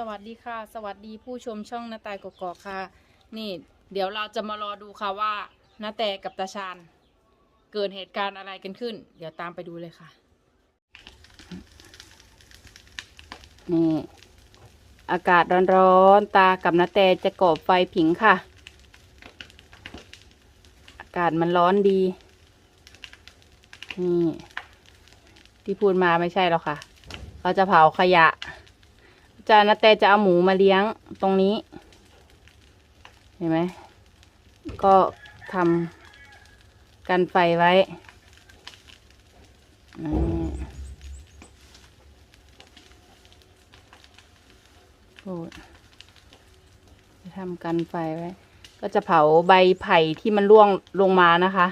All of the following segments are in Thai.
สวัสดีค่ะ สวัสดีผู้ชมช่องนาตายกกอกค่ะ นี่ เดี๋ยวเราจะมารอดูค่ะว่านาแตกับตาชาญเกิดเหตุการณ์อะไรกันขึ้น เดี๋ยวตามไปดูเลยค่ะ นี่ อากาศร้อนๆตากับนาแตจะก่อไฟผิงค่ะ อากาศมันร้อนดี นี่ ที่พูดมาไม่ใช่หรอกค่ะ เราจะเผาขยะ จะนาแต่จะเอาหมูมาเลี้ยงตรงนี้ เห็นไหม ก็ทำกันไฟไว้ทำกันไฟไว้ ก็จะเผาใบไผ่ที่มันร่วงลงมานะคะ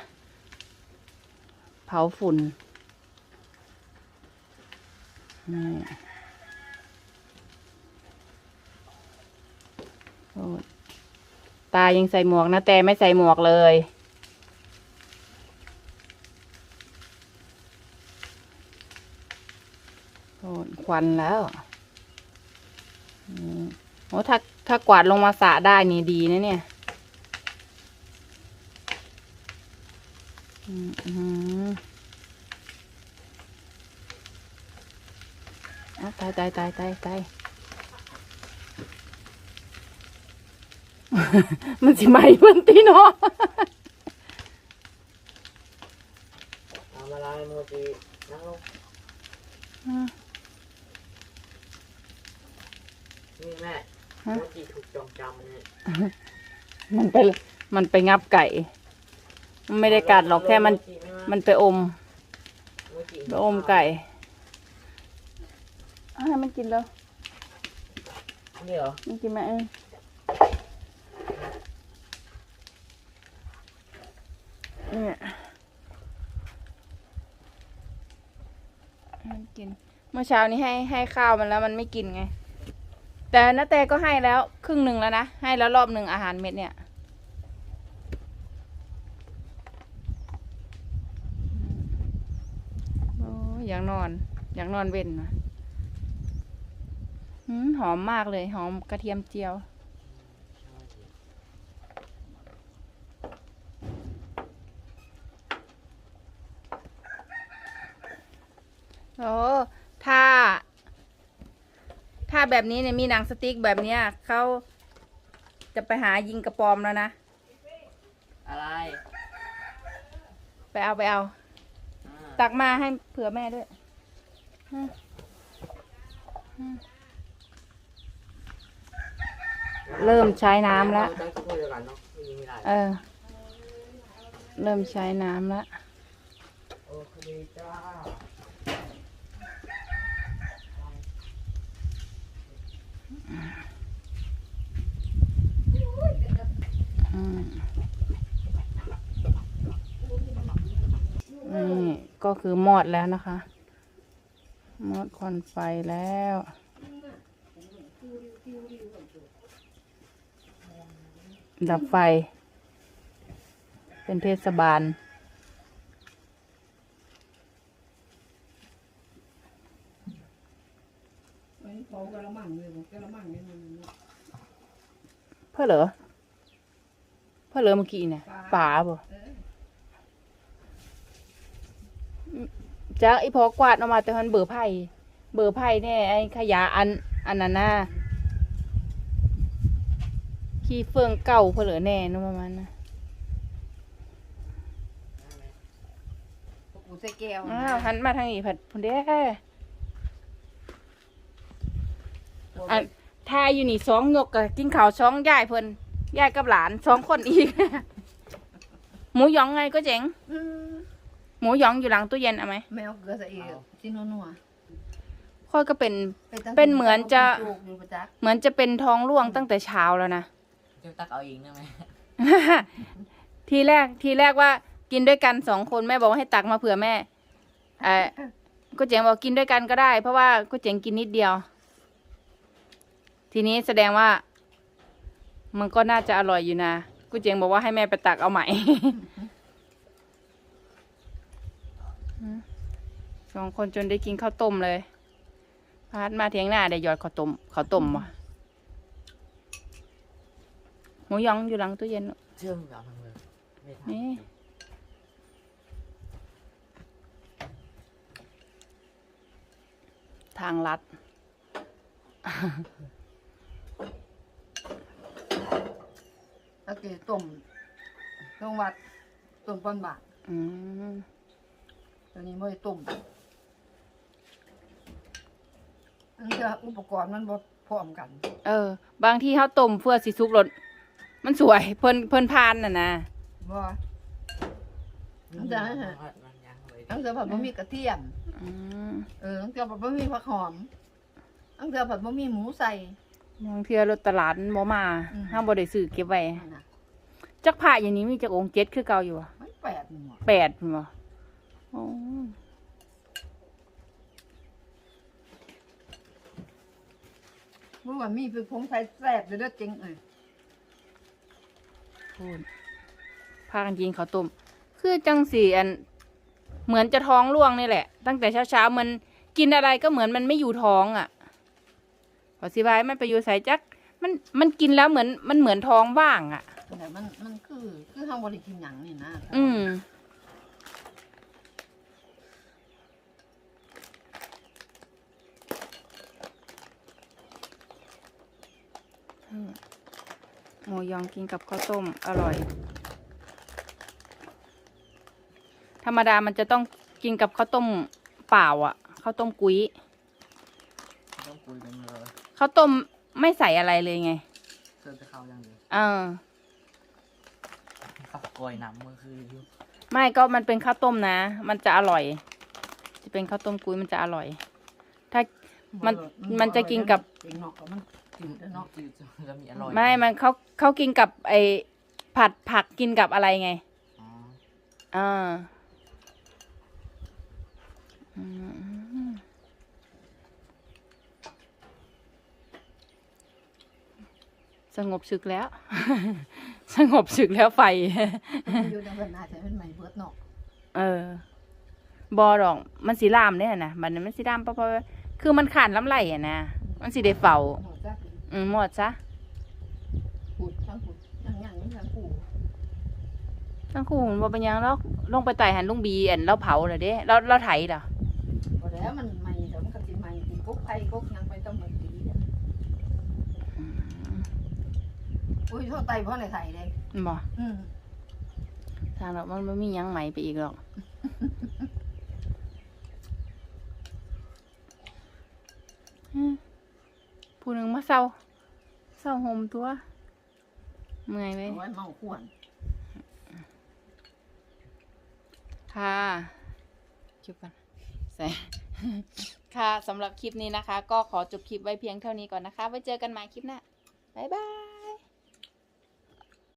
เผาฝุ่นนี่โอ้ย ตายังใส่หมวกนะ แต่ไม่ใส่หมวกเลย ควันแล้วโอ้ถ้าถ้ากวาดลงมาสะได้นี่ดีนะเนี่ยอืมอืมอะตายตายตายตายตาย มันสิไหมเพิ่นตีเนาะทำอะไรโมจินั่งลงอืมนี่แม่ฮะโมจิถูกจองจำเนี่ยมันไปมันไปงับไก่ มันไม่ได้กัดหรอกแค่มันโจิไามันไปอมโมจิไปอมไก่อะให้มันกินแล้วนี่เหรอมันกินไหมเออ เนี่ยมันกิน เมื่อเช้านี้ให้ให้ข้าวมันแล้วมันไม่กินไง แต่นาแต่ก็ให้แล้วครึ่งหนึ่งแล้วนะ ให้แล้วรอบหนึ่งอาหารเม็ดเนี่ยโอ้ยอยากนอน อยากนอนเว้นนะหืมหอมมากเลย หอมกระเทียมเจียว โอ้ถ้า ถ้าแบบนี้เนี่ยมีหนังสติ๊กแบบเนี้ยเขาจะไปหายิงกระปอมแล้วนะ อะไร ไปเอาไปเอาอ่าตักมาให้เผื่อแม่ด้วยอืมอืมเริ่มใช้น้ำแล้วเราจะคุยกันเนาะไม่มีอะไรเออ เริ่มใช้น้ำแล้ว โอเคจ้า อืม นี่ก็คือมอดแล้วนะคะ มอดควันไฟแล้ว ดับไฟ เป็นเทศบาล เพื่อเหรอเพื่อเหรอเมื่อกี้เนี่ยป่าบ่จากไอ้พอกวาดออกมาแต่มันเบอร์ไผ่เบอร์ไผ่เนี่ยไอ้ขยะอันอันนั้นน่ะขี้เฟืองเก่าเพื่อเหรอแน่นู่นประมาณนะกูใส่แก้วอ้าวหันมาทางนี้ผัดพุ่นเด้ อันทายอยู่นี่สองยกกับกินข้าวสองยายเพิ่นยายกับหลานสองคนอีก หมูหยองไงก็เจ๋ง อืมหมูหยองอยู่หลังตู้เย็นเอาไหมแมวเกลือใส่อีกที่นัวนัวค่อยก็เป็นตั้งเป็นเหมือนจะปลูกอยู่ประจักษ์เหมือนจะเป็นท้องร่วงตั้งแต่เช้าแล้วนะจะตักเอาเองได้ไหมทีแรกทีแรกว่ากินด้วยกันสองคนแม่บอกว่าให้ตักมาเผื่อแม่เออก็เจ๋งบอกกินด้วยกันก็ได้ เพราะว่าก็เจ๋งกินนิดเดียว ทีนี้แสดงว่า มันก็น่าจะอร่อยอยู่นะกูเจ๋งบอกว่าให้แม่ไปตักเอาใหม่ สองคนจนได้กินข้าวต้มเลยพพาดมาเทียงหน้าได้หยอดข้าวต้มข้าวต้มวะหมูยองอยู่หลังตู้เย็นเชื่อมกับทางเลยไม่ทันนี่ทางลัด ตะกี้ต้มต้องวัดต้มก้อนบาทอืมตัวนี้ไม่ได้ต้มอันนี้อุปกรณ์มันบ่พร้อมกัน เออ บางที่เขาต้มเพื่อสิสุกรสมันสวยเพิ่นเพิ่นพานน่ะนะ บ่มันจะจะให้ให้หามันยังเลยตั้งแต่ผัดบะหมี่กระเทียม อืม เออตั้งแต่ผัดบะหมี่ผักหอมตั้งแต่ผัดบะหมี่หมูใส่ บางเทื่อรถตลาดมันบ่มาอืม ห้ามบ่ได้ซื้อเก็บไว้นั่นน่ะจักผ้าอย่างนี้มีจักองค์เจ็ดคือเก่าอยู่อะมันแปดหมดแปดพุ่นบ่โอ้เมื่อวานมีคือผงใส่แซ่บเลยเด้อจริงเอ้ยพูดพากันกินข้าวต้มคือจังสีอัน เหมือนจะท้องร่วงนี่แหละ ตั้งแต่เช้าๆมันกินอะไรก็เหมือนมันไม่อยู่ท้องอะ พอสิบายมันไปอยู่ใส่จัก มันมันกินแล้วเหมือนมันเหมือนท้องว่างอะ แต่มันมันคือคือเฮาบ่ได้กินหยังนี่นะอืมหมูยองกินกับข้าวต้มอร่อย ธรรมดามันจะต้องกินกับข้าวต้มเปล่าอะข้าวต้มกุ้ยต้องคุยกัน เลยข้าวต้มไม่ใส่อะไรเลยไงเสิร์ฟจะเข้ายังเลยเออ ข้าวกอยน้ำมือคืออยู่ไม่ก็มันเป็นข้าวต้มนะ มันจะอร่อย จะเป็นข้าวต้มกุ้ยมันจะอร่อย ถ้า มันบ่มันจะกินกับจริงเนาะก็มันจืดแล้วเนาะเนาะจืดจะมีอร่อยไม่ มันเขาเขากินกับไอผัดผักกินกับอะไรไง อ๋อ อ่าอืม สงบศึกแล้ว สงบศึกแล้วไฟมันอยู่ในเวลาจะเป็นใหม่เบิดเนาะเออบอดอกมันสีลามเนี่ยนะบัดนี้มันสีลามเพราะๆคือมันขาดลำไหลอะนะมันสีได้เฝ้าหมดจ้ะอืมหมดซะขุดทั้งขุดยังยังนี่ทั้งขุดทั้งคู่มันบ่เป็นหยังแล้วลงไปไต่หันลุงบีแอนเราเผาเลยเด้เราเราไถเหรอบ่แล้วมันใหม่เดี๋ยวมันก็สิใหม่สิกุ๊กไผกุ๊กหยังไปต้องแบบนี้เนี่ย อุ้ยเท่าไตเพราะในไทยเลยมันบ่อืมทางเรามันไม่มีหยังใหม่ไปอีกหรอกอืมผู้หนึ่งมาเศร้า เศร้าห่มตัว เมื่อยไหมเอาไว้เมาขวนค่ะจุบกันใส่ค่ะสำหรับคลิปนี้นะคะ ก็ขอจบคลิปไว้เพียงเท่านี้ก่อนนะคะ ไว้เจอกันใหม่คลิปหน้า บ๊ายบาย